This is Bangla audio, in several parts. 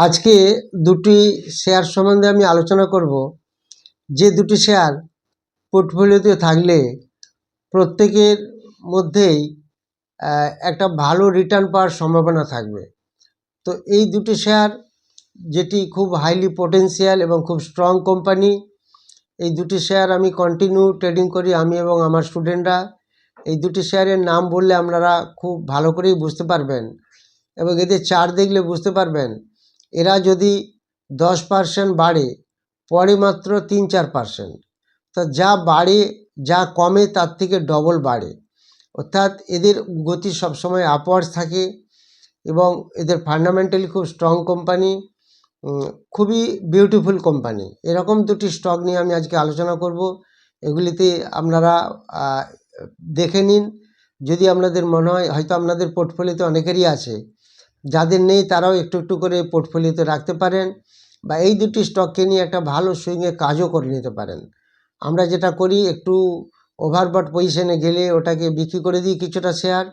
আজকে দুটি শেয়ার সম্বন্ধে আমি আলোচনা করব। যে দুটি শেয়ার পোর্টফোলিওতে থাকলে প্রত্যেকের মধ্যেই একটা ভালো রিটার্ন পাওয়ার সম্ভাবনা থাকবে। তো এই দুটি শেয়ার যেটি খুব হাইলি পোটেন্সিয়াল এবং খুব স্ট্রং কোম্পানি এই দুটি শেয়ার আমি কন্টিনিউ ট্রেডিং করি আমি এবং আমার স্টুডেন্টরা এই দুটি শেয়ারের নাম বললে আপনারা খুব ভালো করেই বুঝতে পারবেন এবং এদের চার্ট দেখলে বুঝতে পারবেন এরা যদি দশ পার্সেন্ট বাড়ে, পরে মাত্র তিন চার পার্সেন্ট তা যা বাড়ে, যা কমে, তার থেকে ডবল বাড়ে। অর্থাৎ এদের গতি সবসময় আপওয়ার্ডস থাকে এবং এদের ফান্ডামেন্টালি খুব স্ট্রং কোম্পানি খুবই বিউটিফুল কোম্পানি এরকম দুটি স্টক নিয়ে আমি আজকে আলোচনা করব। এগুলিতে আপনারা দেখে নিন। যদি আপনাদের মনে হয়, হয়তো আপনাদের পোর্টফোলিওতে অনেকেরই আছে। যাদের নেই তারাও একটু একটু করে পোর্টফোলিওতে রাখতে পারেন বা এই দুটি স্টককে নিয়ে একটা ভালো সুইংয়ে কাজও করে নিতে পারেন। আমরা যেটা করি, একটু ওভারবট পজিশনে গেলে ওটাকে বিক্রি করে দিই কিছুটা শেয়ার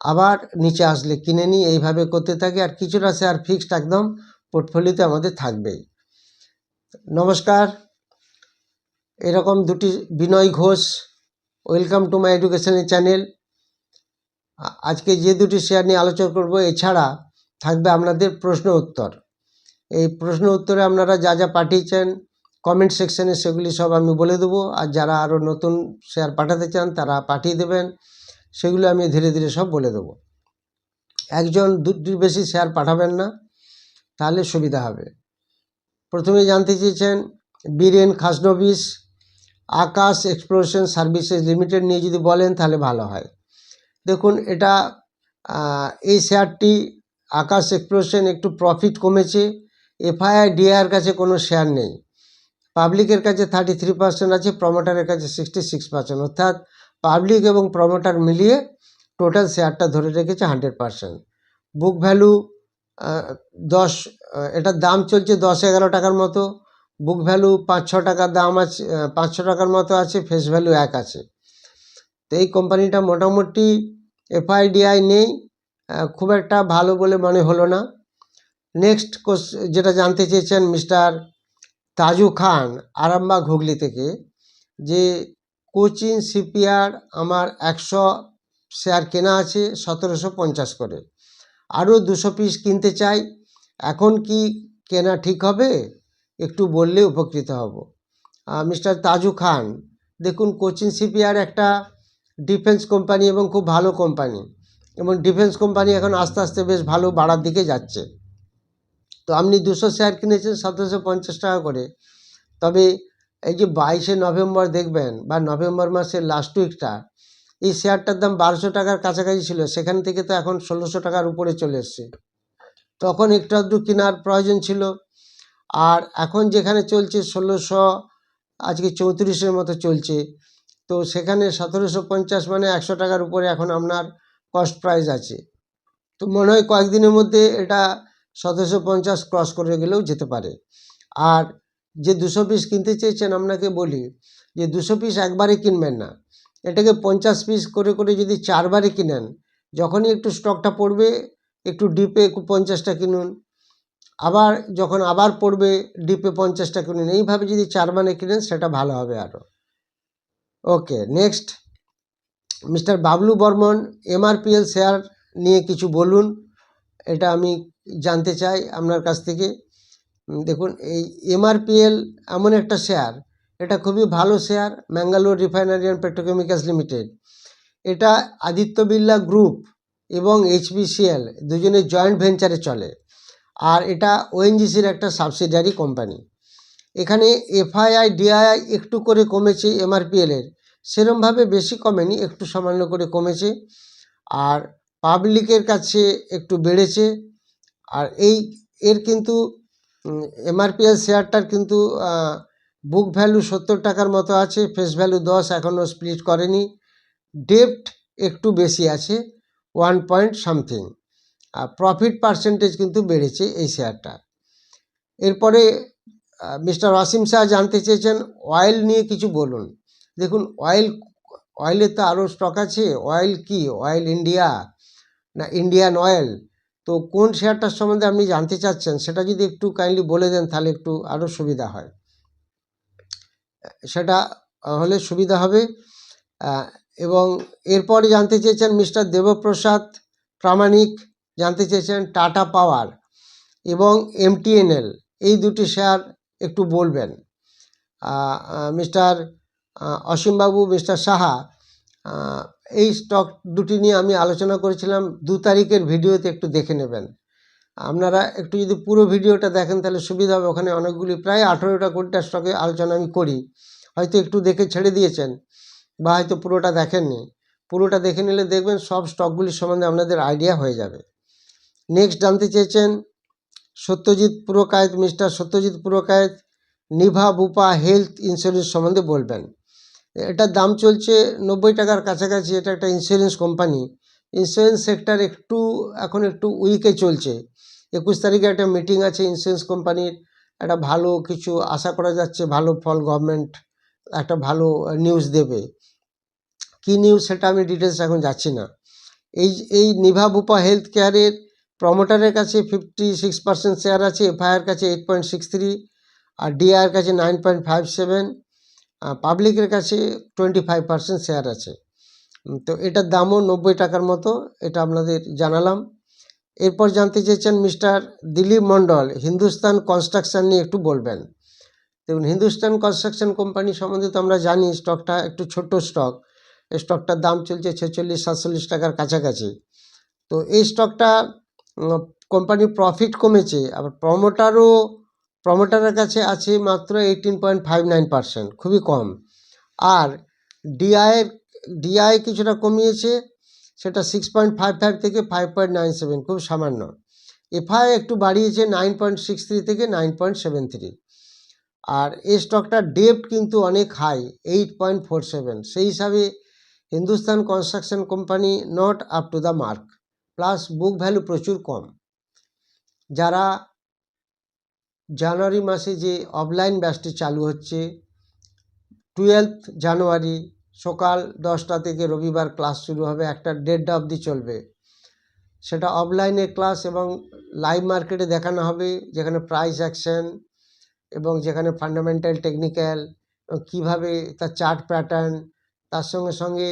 আবার নিচে আসলে কিনে নিই, এইভাবে করতে থাকি আর কিছুটা শেয়ার ফিক্সড একদম পোর্টফোলিওতে আমাদের থাকবেই। নমস্কার, এরকম দুটি Binoy Ghosh welcome to my এডুকেশনের চ্যানেল আজকে যে দুটি শেয়ার নিয়ে আলোচনা করব, এছাড়া থাকবে আপনাদের প্রশ্ন উত্তর। এই প্রশ্ন উত্তরে আপনারা যা যা পাঠিয়েছেন কমেন্ট সেকশনে সেগুলি সব আমি বলে দেবো। আর যারা আরও নতুন শেয়ার পাঠাতে চান, তারা পাঠিয়ে দেবেন। সেগুলো আমি ধীরে ধীরে সব বলে দেবো। একজন দুটির বেশি শেয়ার পাঠাবেন না, তাহলে সুবিধা হবে। প্রথমে জানতে চেয়েছেন, Biren Khasnabis, Aakash exploration services limited নিয়ে যদি বলেন, তাহলে ভালো হয়। দেখুন, এটা এই শেয়ারটি আকাশ এক্সপ্রেশন একটু প্রফিট কমেছে। এফআইআই ডিআইয়ের কাছে কোনো শেয়ার নেই। পাবলিকের কাছে থার্টি থ্রি পার্সেন্ট আছে প্রমোটারের কাছে সিক্সটি সিক্স পার্সেন্ট অর্থাৎ পাবলিক এবং প্রমোটার মিলিয়ে টোটাল শেয়ারটা ধরে রেখেছে হান্ড্রেড পার্সেন্ট বুক ভ্যালু দশ এটার দাম চলছে দশ এগারো টাকার মতো। বুক ভ্যালু পাঁচ ছ টাকার দাম আছে পাঁচশো টাকার মতো আছে ফেস ভ্যালু এক আছে। তো এই কোম্পানিটা মোটামুটি এফআইডিআই নেই খুব একটা ভালো বলে মনে হলো না। নেক্সট যেটা জানতে চেয়েছেন মিস্টার তাজু খান, আরামবাগ হুগলি থেকে, যে কোচিন সিপিআর আমার একশো শেয়ার কেনা আছে সতেরোশো পঞ্চাশ করে। আরও দুশো পিস কিনতে চাই, এখন কি কেনা ঠিক হবে? একটু বললে উপকৃত হব। মিস্টার তাজু খান, দেখুন কোচিন সিপিআর একটা ডিফেন্স কোম্পানি এবং খুব ভালো কোম্পানি। এবং ডিফেন্স কোম্পানি এখন আস্তে আস্তে বেশ ভালো বাড়ার দিকে যাচ্ছে। তো আপনি দুশো শেয়ার কিনেছেন সতেরোশো পঞ্চাশ টাকা করে। তবে এই যে বাইশে নভেম্বর দেখবেন বা নভেম্বর মাসের লাস্ট উইকটা এই শেয়ারটার দাম বারোশো টাকার কাছাকাছি ছিল। সেখান থেকে তো এখন ষোলোশো টাকার উপরে চলে এসছে। তখন একটু আধটু কেনার প্রয়োজন ছিল। আর এখন যেখানে চলছে ষোলোশো, আজকে চৌত্রিশের মতো চলছে। তো সেখানে সতেরোশো পঞ্চাশ মানে একশো টাকার উপরে এখন আপনার কস্ট প্রাইস আছে। তো মনে হয় কয়েকদিনের মধ্যে এটা সতেরোশো পঞ্চাশ ক্রস করে গেলেও যেতে পারে। আর যে দুশো পিস কিনতে চেয়েছেন আপনাকে বলি, যে দুশো পিস একবারে কিনবেন না। এটাকে পঞ্চাশ পিস করে করে যদি চারবারে কিনেন, যখনই একটু স্টকটা পড়বে, একটু ডিপে পঞ্চাশটা কিনুন। আবার যখন আবার পড়বে ডিপে পঞ্চাশটা কিনুন। এইভাবে যদি চার মানে কিনেন, সেটা ভালো হবে আরও okay next mister Bablu Barman MRPL share নিয়ে কিছু বলুন, এটা আমি জানতে চাই আপনার কাছ থেকে। দেখুন, এই এমআরপিএল এমন একটা শেয়ার এটা খুবই ভালো share Mangalore refinery and petrochemicals limited এটা আদিত্য বিড়লা গ্রুপ এবং এইচবিসিএল দুজনের জয়েন্ট ভেঞ্চারে চলে। আর এটা ওএনজিসির একটা সাবসিডিয়ারি কোম্পানি এখানে এফআইআই ডিআইআই একটু করে কমেছে এমআরপিএলের সেরমভাবে বেশি কমেনি, একটু সামান্য করে কমেছে। আর পাবলিকের কাছে একটু বেড়েছে। আর এই, এর কিন্তু এমআরপিএল শেয়ারটার কিন্তু বুক ভ্যালু সত্তর টাকার মতো আছে ফেস ভ্যালু দশ, এখনও স্প্লিট করেনি। ডেপ্ট একটু বেশি আছে ওয়ান পয়েন্ট সামথিং আর প্রফিট পার্সেন্টেজ কিন্তু বেড়েছে এই শেয়ারটা। এরপরে মিস্টার অসীম শাহ জানতে চেয়েছেন অয়েল নিয়ে কিছু বলুন। দেখুন অয়েল অয়েলের তো আরও স্টক আছে। অয়েল কি? অয়েল ইন্ডিয়া না ইন্ডিয়ান অয়েল তো কোন শেয়ারটার সম্বন্ধে আপনি জানতে চাচ্ছেন, সেটা যদি একটু কাইন্ডলি বলে দেন, তাহলে একটু আরও সুবিধা হয়। সেটা হলে সুবিধা হবে। এবং এরপরে জানতে চেয়েছেন মিস্টার দেবপ্রসাদ প্রামাণিক, জানতে চেয়েছেন টাটা পাওয়ার এবং এমটিএনএল এই দুটি শেয়ার একটু বলবেন। মিস্টার অসীমবাবু, মিস্টার সাহা এই স্টক দুটি নিয়ে আমি আলোচনা করেছিলাম। দু তারিখের ভিডিওতে একটু দেখে নেবেন। আপনারা একটু যদি পুরো ভিডিওটা দেখেন তাহলে সুবিধা হবে। ওখানে অনেকগুলি প্রায় আঠেরোটা কোটিটা স্টকে আলোচনা আমি করি। হয়তো একটু দেখে ছেড়ে দিয়েছেন বা হয়তো পুরোটা দেখেননি। পুরোটা দেখে নিলে দেখবেন সব স্টকগুলির সম্বন্ধে আপনাদের আইডিয়া হয়ে যাবে। নেক্সট জানতে চেয়েছেন Satyajit Purkait, mister Satyajit Purkait, Niva Bupa health insurance সম্বন্ধে বলবেন। এটার দাম চলছে নব্বই টাকার কাছাকাছি, এটা একটা ইন্স্যুরেন্স কোম্পানি ইন্স্যুরেন্স সেক্টর একটু, এখন একটু উইকে চলছে। একুশ তারিখে একটা মিটিং আছে ইন্স্যুরেন্স কোম্পানির একটা ভালো কিছু আশা করা যাচ্ছে, ভালো ফল গভর্নমেন্ট একটা ভালো নিউজ দেবে। কী নিউজ সেটা আমি ডিটেলস এখন যাচ্ছি না। এই এই নিভা বুপা হেলথ কেয়ারের প্রমোটারের কাছে ফিফটি সিক্স পার্সেন্ট শেয়ার আছে এফআইআর কাছে এইট পয়েন্ট সিক্স থ্রি আর ডিআর কাছে নাইন পয়েন্ট ফাইভ সেভেন পাবলিকের কাছে টোয়েন্টি ফাইভ পার্সেন্ট শেয়ার আছে তো এটার দামও নব্বই টাকার মতো, এটা আপনাদের জানালাম। এরপর জানতে চেয়েছেন মিস্টার দিলীপ মণ্ডল, হিন্দুস্তান কনস্ট্রাকশন নিয়ে একটু বলবেন। দেখুন, হিন্দুস্তান কনস্ট্রাকশন কোম্পানি সম্বন্ধে তো আমরা জানি স্টকটা একটু ছোট স্টক এই স্টকটার দাম চলছে ছেচল্লিশ, সাতচল্লিশ টাকার কাছাকাছি। তো এই স্টকটা কোম্পানির প্রফিট কমেছে, আবার প্রমোটারও প্রমোটারের কাছে আছে মাত্র eighteen point five nine percent খুবই কম। আর ডিআইয়ের ডিআই কিছুটা কমিয়েছে, সেটা সিক্স পয়েন্ট ফাইভ ফাইভ থেকে ফাইভ পয়েন্ট নাইন সেভেন খুব সামান্য। এফআই একটু বাড়িয়েছে নাইন পয়েন্ট সিক্স থ্রি থেকে নাইন পয়েন্ট সেভেন থ্রি আর এই স্টকটার ডেপ্ট কিন্তু অনেক high eight point four seven সেই হিসাবে Hindustan construction company not up to the mark plus book value প্রচুর কম। যারা জানুয়ারি মাসে যে অফলাইন ব্যাচটি চালু হচ্ছে টুয়েলভ জানুয়ারি সকাল দশটা থেকে রবিবার ক্লাস শুরু হবে, একটা দেড়টা অবধি চলবে। সেটা অফলাইনে ক্লাস এবং লাইভ মার্কেটে দেখানো হবে, যেখানে প্রাইস অ্যাকশন এবং যেখানে ফান্ডামেন্টাল টেকনিক্যাল কীভাবে তার চার্ট প্যাটার্ন তার সঙ্গে সঙ্গে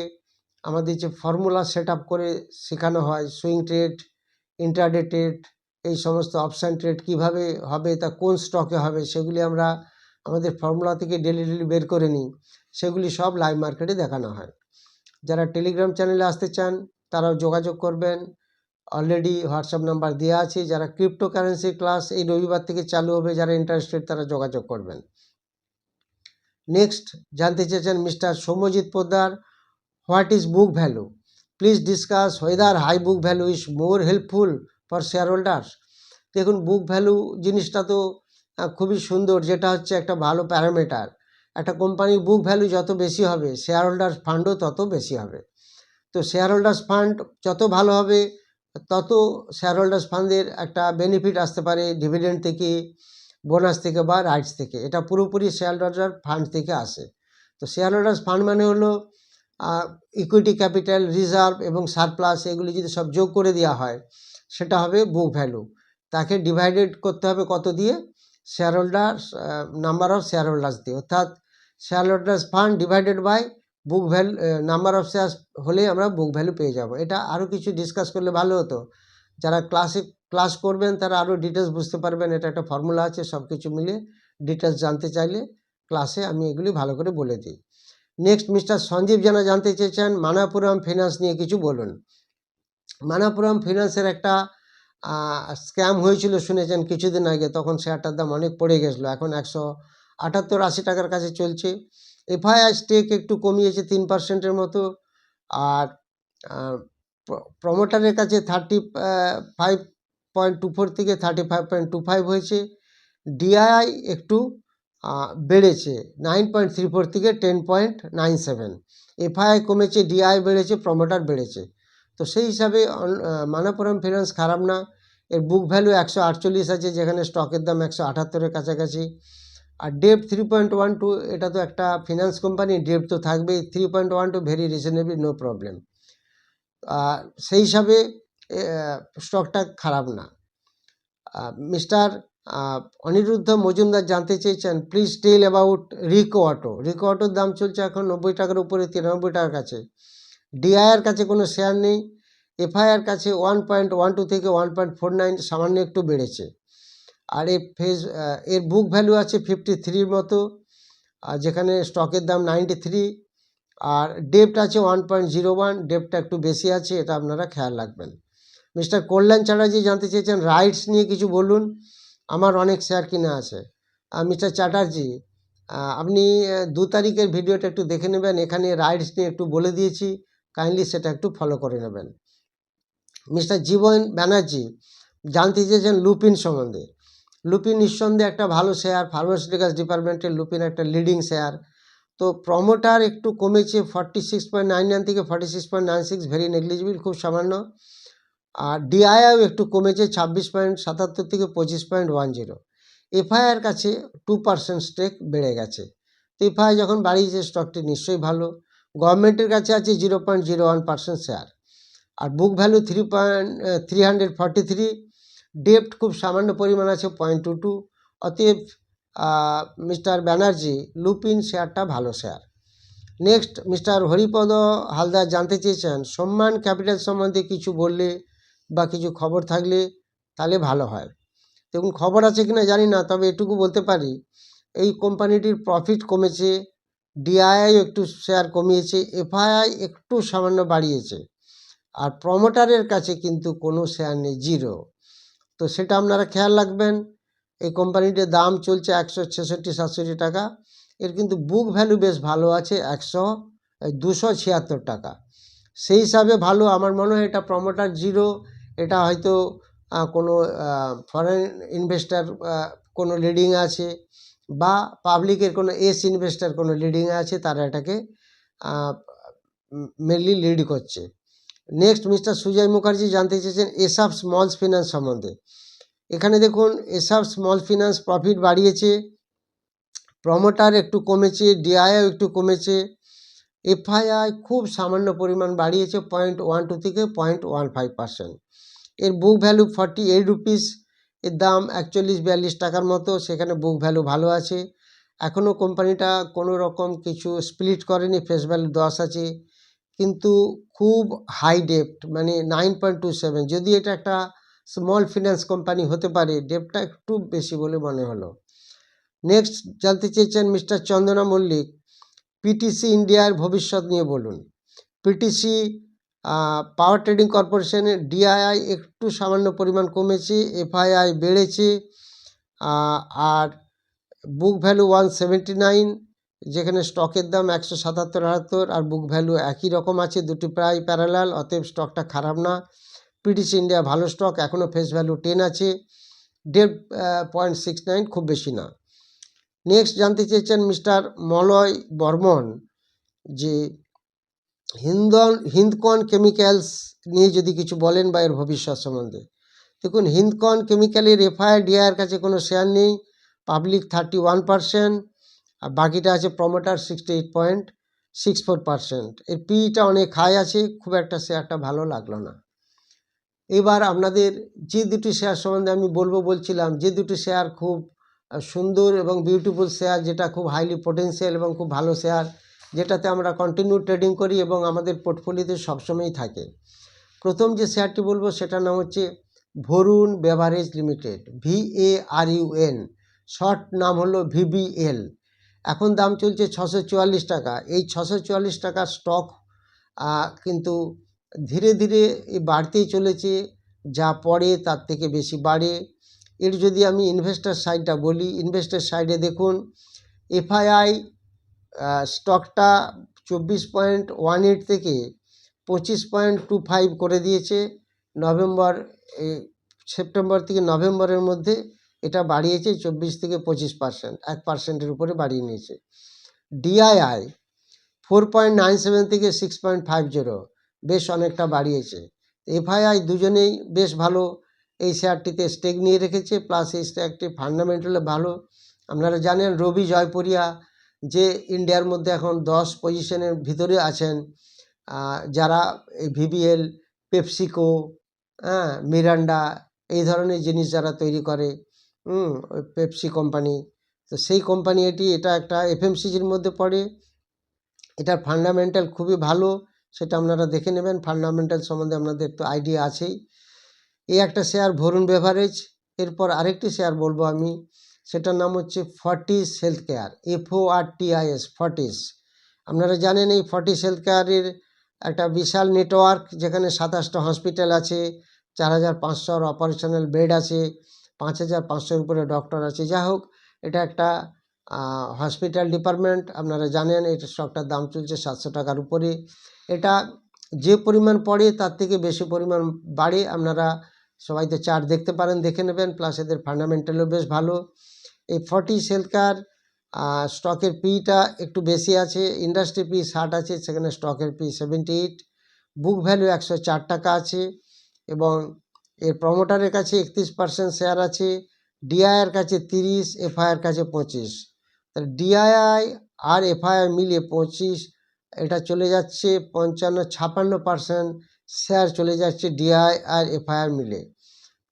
আমাদের যে ফর্মুলা সেট করে শেখানো হয় সুইং ট্রেড ইন্টারডে ট্রেড এই সমস্ত অপশান ট্রেড কীভাবে হবে, তা কোন স্টকে হবে, সেগুলি আমরা আমাদের ফর্মুলা থেকে ডেলি ডেলি বের করে নিই। সেগুলি সব লাইভ মার্কেটে দেখানো হয়। যারা টেলিগ্রাম চ্যানেলে আসতে চান, তারাও যোগাযোগ করবেন। অলরেডি হোয়াটসঅ্যাপ নাম্বার দেওয়া আছে। যারা ক্রিপ্টো কারেন্সি ক্লাস এই রবিবার থেকে চালু হবে, যারা ইন্টারেস্টেড তারা যোগাযোগ করবেন। নেক্সট জানতে চেয়েছেন mister Soumyajit Poddar what is book value please discuss whether high book value is more helpful for shareholders দেখুন বুক ভ্যালু জিনিসটা তো খুবই সুন্দর, যেটা হচ্ছে একটা ভালো প্যারামিটার একটা কোম্পানির বুক ভ্যালু যত বেশি হবে শেয়ার হোল্ডার্স ফান্ডও তত বেশি হবে। তো শেয়ার হোল্ডার্স ফান্ড যত ভালো হবে, তত শেয়ার হোল্ডার্স ফান্ডের একটা বেনিফিট আসতে পারে ডিভিডেন্ড থেকে বোনাস থেকে বা রাইটস থেকে। এটা পুরোপুরি শেয়ার হোল্ডার ফান্ড থেকে আসে। তো শেয়ার হোল্ডার্স ফান্ড মানে হলো ইকুইটি ক্যাপিটাল রিজার্ভ এবং সারপ্লাস এগুলি যদি সব যোগ করে দেওয়া হয় সেটা হবে বুক ভ্যালু তাকে ডিভাইডেড করতে হবে কত দিয়ে? Shareholder number of shareholders দিয়ে। অর্থাৎ shareholders fund divided by book value number of share হলে আমরা বুক ভ্যালু পেয়ে যাব। এটা আরও কিছু ডিসকাস করলে ভালো হতো। যারা ক্লাসে ক্লাস করবেন, তারা আরও ডিটেলস বুঝতে পারবেন। এটা একটা ফর্মুলা আছে সব কিছু মিলে ডিটেলস জানতে চাইলে ক্লাসে আমি এগুলি ভালো করে বলে দিই। নেক্সট মিস্টার সঞ্জীব জানা জানতে চেয়েছেন, মানাপুরম ফিনান্স নিয়ে কিছু বলুন। মানাপুরম ফিনান্সের একটা স্ক্যাম হয়েছিল শুনেছেন কিছুদিন আগে, তখন শেয়ারটার দাম অনেক পড়ে গেছিল, এখন একশো আটাত্তর আশি টাকার কাছে চলছে। এফআইআই স্টেক একটু কমিয়েছে তিন পার্সেন্টের মতো, আর প্রমোটারের কাছে thirty five point two four থেকে thirty five point two five হয়েছে। ডিআইআই একটু বেড়েছে নাইন পয়েন্ট থ্রি ফোর থেকে ten point nine seven FII কমেছে ডিআই বেড়েছে প্রমোটার বেড়েছে। তো সেই হিসাবে মানাপুরম ফিনান্স খারাপ না। এর বুক ভ্যালু একশো আটচল্লিশ আছে, যেখানে স্টকের দাম একশো আটাত্তরের কাছাকাছি। আর debt three point one two এটা তো একটা ফিনান্স কোম্পানি ডেপ তো থাকবেই। Three point one two very reasonable no problem আর সেই হিসাবে স্টকটা খারাপ না। মিস্টার অনিরুদ্ধ মজুমদার জানতে চেয়েছেন please tell about Rico auto Rico অটোর দাম চলছে এখন নব্বই টাকার উপরে, তিরানব্বই টাকার কাছে। ডিআইআর কাছে কোনো শেয়ার নেই এফআইআর কাছে ওয়ান পয়েন্ট ওয়ান টু থেকে ওয়ান পয়েন্ট ফোর নাইন সামান্য একটু বেড়েছে। আর এর ফেজের বুক ভ্যালু আছে ফিফটি থ্রির মতো, আর যেখানে স্টকের দাম নাইনটি থ্রি আর ডেপ্ট আছে ওয়ান পয়েন্ট জিরো ওয়ান ডেপ্টটা একটু বেশি আছে, এটা আপনারা খেয়াল রাখবেন। মিস্টার কল্যাণ চ্যাটার্জি জানতে চেয়েছেন রাইটস নিয়ে কিছু বলুন, আমার অনেক শেয়ার কিনা আছে। মিস্টার চ্যাটার্জি আপনি দু তারিখের ভিডিওটা একটু দেখে নেবেন, এখানে রাইটস নিয়ে একটু বলে দিয়েছি। কাইন্ডলি সেটা একটু ফলো করে নেবেন। মিস্টার জীবন ব্যানার্জি জানতে চেয়েছেন লুপিন সম্বন্ধে। লুপিন নিঃসন্দেহে একটা ভালো শেয়ার ফার্মাসিউটিক্যালস ডিপার্টমেন্টের লুপিন একটা লিডিং শেয়ার তো প্রমোটার একটু কমেছে forty six point nine nine থেকে forty six point nine six very negligible খুব সামান্য। আর ডিআইআও একটু কমেছে ছাব্বিশ পয়েন্ট সাতাত্তর থেকে পঁচিশ পয়েন্ট ওয়ান জিরো এফআইআর কাছে টু পার্সেন্ট স্টেক বেড়ে গেছে। তো এফআই যখন বাড়িয়েছে স্টকটি নিশ্চয়ই ভালো। গভর্নমেন্টের কাছে আছে zero point zero one percent share. আর book value three point three hundred forty three. ডেপ্ট খুব সামান্য পরিমাণ আছে পয়েন্ট টু টু। অতএব মিস্টার ব্যানার্জি, লুপিন শেয়ারটা ভালো share. Next, mister Haripada Haldar জানতে চেয়েছেন, সম্মান ক্যাপিটাল সম্বন্ধে কিছু বললে বা কিছু খবর থাকলে তাহলে ভালো হয়। দেখুন, খবর আছে কিনা জানি না, তবে এটুকু বলতে পারি, এই কোম্পানিটির প্রফিট কমেছে ডিআইআই একটু শেয়ার কমিয়েছে এফআইআই একটু সামান্য বাড়িয়েছে, আর প্রমোটারের কাছে কিন্তু কোনো শেয়ার নেই জিরো তো সেটা আপনারা খেয়াল রাখবেন, এই কোম্পানিটির দাম চলছে একশো ছেষট্টি, সাতষট্টি টাকা, এর কিন্তু বুক ভ্যালু বেশ ভালো আছে একশো দুশো ছিয়াত্তর টাকা। সেই হিসাবে ভালো, আমার মনে হয় এটা প্রমোটার জিরো এটা হয়তো কোনো ফরেন ইনভেস্টার কোনো লিডিং আছে বা পাবলিকের কোনো এস ইনভেস্টার কোনো লিডিং আছে, তারা এটাকে মেনলি লিড করছে। নেক্সট মিস্টার সুজয় মুখার্জি জানতে চেয়েছেন এসআপ স্মল ফিনান্স সম্বন্ধে। এখানে দেখুন, এসআপ স্মল ফিনান্স প্রফিট বাড়িয়েছে প্রমোটার একটু কমেছে ডিআইও একটু কমেছে এফআইআই খুব সামান্য পরিমাণ বাড়িয়েছে পয়েন্ট ওয়ান টু থেকে পয়েন্ট ওয়ান ফাইভ পার্সেন্ট এর book value forty eight rupees এর দাম একচল্লিশ বিয়াল্লিশ টাকার মতো, সেখানে বুক ভ্যালু ভালো আছে। এখনও কোম্পানিটা কোনো রকম কিছু স্প্লিট করেনি ফেস ভ্যালু দশ আছে। কিন্তু খুব হাই ডেপ্ট মানে নাইন পয়েন্ট টু সেভেন যদি এটা একটা স্মল ফিন্যান্স কোম্পানি হতে পারে ডেপ্টটা একটু বেশি বলে মনে হলো। নেক্সট জানতে চেয়েছেন মিস্টার চন্দনা মল্লিক পিটিসি ইন্ডিয়ার ভবিষ্যৎ নিয়ে বলুন। পিটিসি পাওয়ার ট্রেডিং কর্পোরেশনের ডিআইআই একটু সামান্য পরিমাণ কমেছে এফআইআই বেড়েছে আর book value one seventy nine যেখানে স্টকের দাম একশো সাতাত্তর আর বুক ভ্যালু একই রকম আছে, দুটি প্রায় প্যারালাল অতএব স্টকটা খারাপ না। পিটিসি ইন্ডিয়া ভালো স্টক এখনও ফেস ভ্যালু টেন আছে, দেড় পয়েন্ট সিক্স নাইন খুব বেশি না। নেক্সট জানতে চেয়েছেন মিস্টার মলয় বর্মন, যে হিন্দন, হিন্দকন কেমিক্যালস নিয়ে যদি কিছু বলেন বা এর ভবিষ্যৎ সম্বন্ধে। দেখুন, হিন্দকন কেমিক্যালের এফআইআর ডিআইয়ের কাছে কোনো শেয়ার নেই পাবলিক থার্টি ওয়ান পার্সেন্ট আর বাকিটা আছে promoter sixty eight point six four percent এর পিটা অনেক হাই আছে, খুব একটা শেয়ারটা ভালো লাগল না। এবার আপনাদের যে দুটি শেয়ার সম্বন্ধে আমি বলব, বলছিলাম, যে দুটি শেয়ার খুব সুন্দর এবং বিউটিফুল শেয়ার যেটা খুব হাইলি পোটেন্সিয়াল এবং খুব ভালো শেয়ার যেটাতে আমরা কন্টিনিউ ট্রেডিং করি এবং আমাদের পোর্টফোলিওতে সবসময়ই থাকে। প্রথম যে শেয়ারটি বলব সেটার নাম হচ্ছে Varun beverage limited V A R U N short নাম হলো ভিবিএল এখন দাম চলছে ছশো চুয়াল্লিশ টাকা। এই ছশো চুয়াল্লিশ টাকার স্টক কিন্তু ধীরে ধীরে বাড়তেই চলেছে, যা পড়ে তার থেকে বেশি বাড়ে। এর যদি আমি ইনভেস্টার সাইডটা বলি ইনভেস্টার সাইডে দেখুন এফআইআই স্টকটা চব্বিশ পয়েন্ট ওয়ান এইট থেকে পঁচিশ পয়েন্ট টু ফাইভ করে দিয়েছে। নভেম্বর সেপ্টেম্বর থেকে নভেম্বরের মধ্যে এটা বাড়িয়েছে চব্বিশ থেকে পঁচিশ পার্সেন্ট এক পার্সেন্টের উপরে বাড়িয়ে নিয়েছে। DII four point nine seven থেকে সিক্স পয়েন্ট ফাইভ জিরো বেশ অনেকটা বাড়িয়েছে। এফআইআই দুজনেই বেশ ভালো, এই শেয়ারটিতে স্টেক নিয়ে রেখেছে প্লাস এই শেয়ারটি ফান্ডামেন্টালে ভালো। আপনারা জানেন রবি জয়পুরিয়া যে ইন্ডিয়ার মধ্যে এখন দশ পজিশনের ভিতরে আছেন যারা এই ভিবিএল পেপসিকো হ্যাঁ মিরান্ডা এই ধরনের জিনিস যারা তৈরি করে ওই পেপসি কোম্পানি তো সেই কোম্পানি এটি, এটা একটা এফএমসিজির মধ্যে পড়ে। এটার ফান্ডামেন্টাল খুবই ভালো, সেটা আপনারা দেখে নেবেন ফান্ডামেন্টাল সম্বন্ধে আপনাদের তো আইডিয়া আছেই। এই একটা শেয়ার ভরুন বেভারেজ এরপর আরেকটি শেয়ার বলব আমি সেটার নাম হচ্ছে Fortis healthcare FO R TIS Fortis. আপনারা জানেন এই ফর্টিস হেলথ কেয়ারের একটা বিশাল নেটওয়ার্ক, যেখানে সাতাশটা হসপিটাল আছে, চার হাজার পাঁচশোর অপারেশনাল বেড আছে, পাঁচ হাজার পাঁচশোর উপরে ডক্টর আছে। যা হোক, এটা একটা হসপিটাল ডিপার্টমেন্ট, আপনারা জানেন এটা স্টকটার দাম চলছে সাতশো টাকার উপরে। এটা যে পরিমাণ পড়ে তার থেকে বেশি পরিমাণ বাড়ে। আপনারা সবাই তো চার্ট দেখতে পারেন, দেখে নেবেন। প্লাস এদের ফান্ডামেন্টালও বেশ ভালো। এই ফর্টি সেলকার স্টকের পিটা একটু বেশি আছে। ইন্ডাস্ট্রি পি ষাট আছে, সেখানে স্টকের P seventy eight book value একশো চার টাকা আছে এবং এর প্রমোটারের কাছে একত্রিশ পার্সেন্ট শেয়ার আছে। ডিআইআর কাছে তিরিশ এফআইআর কাছে পঁচিশ। তাহলে ডিআইআই আর এফআইআর মিলিয়ে পঁচিশ, এটা চলে যাচ্ছে পঞ্চান্ন ছাপান্ন পার্সেন্ট শেয়ার চলে যাচ্ছে ডিআই আর এফআইআর মিলে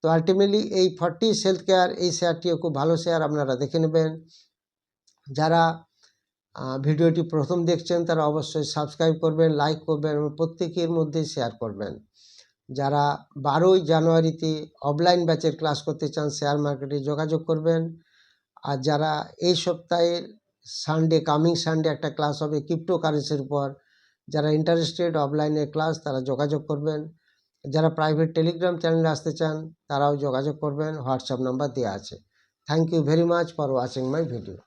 তো আলটিমেটলি এই ফর্টি হেলথ কেয়ার এই শেয়ারটিও খুব ভালো শেয়ার আপনারা দেখে নেবেন। যারা ভিডিওটি প্রথম দেখছেন, তারা অবশ্যই সাবস্ক্রাইব করবেন লাইক করবেন এবং প্রত্যেকের মধ্যে শেয়ার করবেন। যারা বারোই জানুয়ারিতে অফলাইন ব্যাচের ক্লাস করতে চান শেয়ার মার্কেটে যোগাযোগ করবেন। আর যারা এই সপ্তাহের সানডে কামিং সানডে একটা ক্লাস হবে ক্রিপ্টো কারেন্সির উপর, যারা ইন্টারেস্টেড অফলাইনে ক্লাস তারা যোগাযোগ করবেন। যারা প্রাইভেট টেলিগ্রাম চ্যানেলে আসতে চান, তারাও যোগাযোগ করবেন হোয়াটসঅ্যাপ নাম্বার দেওয়া আছে। Thank you very much for watching my video